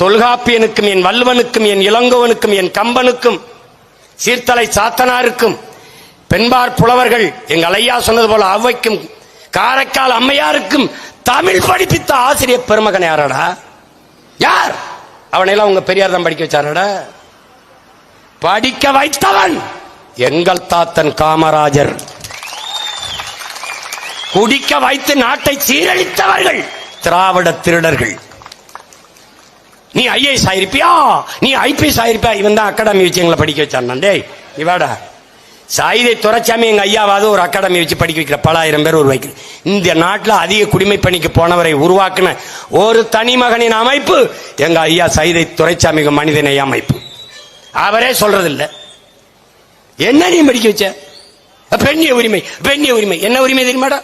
தொல்காப்பியனுக்கும் என் வல்வனுக்கும் என் இளங்கோவனுக்கும் என் கம்பனுக்கும் சீர்தலை சாத்தனாருக்கும் பெண்பார் புலவர்கள் எங்கள் ஐயா சொன்னது போல அவ்வைக்கும் காரைக்கால் அம்மையாருக்கும் தமிழ் படிப்பித்த ஆசிரியர் பெருமகன் யாரடா? யார்? அவனையெல்லாம் உங்க பெரியார் தான் படிக்க வச்சாரடா? படிக்க வைத்தவன் எங்கள் தாத்தன் காமராஜர். குடிக்க வைத்து நாட்டை சீரழித்தவர்கள் திராவிட திருடர்கள். நீ ஐஏஎஸ் ஆயிருப்பியா? நீ ஐபிஎஸ் ஆயிருப்பியா? இவன் தான் அகாடமி வச்சு எங்களை படிக்க வச்சான். டேய் இவாடா சாயுதை துரைச்சாமி எங்க ஐயாவது ஒரு அகாடமி வச்சு படிக்க வைக்கிற பல ஆயிரம் பேர் உருவாக்கி இந்த நாட்டில் அதிக குடிமை பணிக்கு போனவரை உருவாக்கின ஒரு தனி மகனின் அமைப்பு எங்க ஐயா சைதை துரைச்சாமி மனிதனை அமைப்பு. அவரே சொல்றதில்ல. என்ன நீ படிக்க வச்ச? பெண்ணிய உரிமை பெண்ணிய உரிமை. என்ன உரிமை தெரியுமாடா?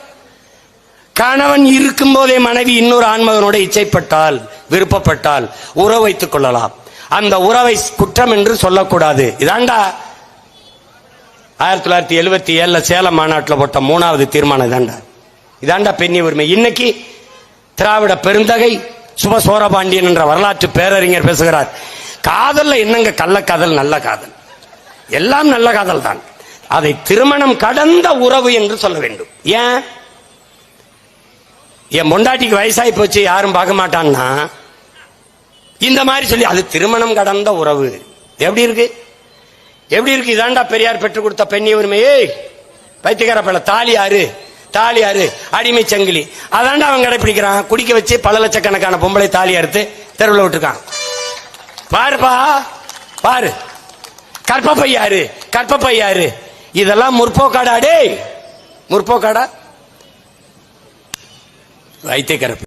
கணவன் இருக்கும் போதே மனைவி இன்னொரு ஆண்மகனோட இச்சைப்பட்டால் விருப்பப்பட்டால் உறவு வைத்துக் கொள்ளலாம். அந்த உறவை குற்றம் என்று சொல்லக்கூடாது. இதாண்டா ஆயிரத்தி தொள்ளாயிரத்தி எழுபத்தி ஏழுல சேலம் மாநாட்டில் போட்ட மூணாவது தீர்மானம் இதாண்டா. இதாண்டா பெண்ணி உரிமை. இன்னைக்கு திராவிட பெருந்தகை சுப சோரபாண்டியன் என்ற வரலாற்று பேரறிஞர் பேசுகிறார். காதல்ல என்னங்க கள்ளக்காதல் நல்ல காதல்? எல்லாம் நல்ல காதல் தான் அதை திருமணம் கடந்த உறவு என்று சொல்ல வேண்டும். ஏன்? என் பொண்டாட்டிக்கு வயசாகி போச்சு யாரும் பார்க்க மாட்டான்னா? இந்த மாதிரி சொல்லி அது திருமணம் கடந்த உறவு. எப்படி இருக்கு? எப்படி இருக்கு? இதாண்டா பெரியார் பெற்றுக் கொடுத்த பெண்ணி உரிமையே பைத்தியக்கார பல தாலி யாரு தாலி யாரு அடிமை சங்கிலி. அதாண்டா அவன் கடைபிடிக்கிறான் குடிக்க வச்சு பல லட்சக்கணக்கான பொம்பளை தாலி அறுத்து தெருவில் விட்டுருக்கான். பாருப்பா பாரு. கற்பப்பை யாரு கற்பப்பை யாரு இதெல்லாம் முற்போக்காடா டேய். முற்போக்காடா? అయితే కరెక్ట్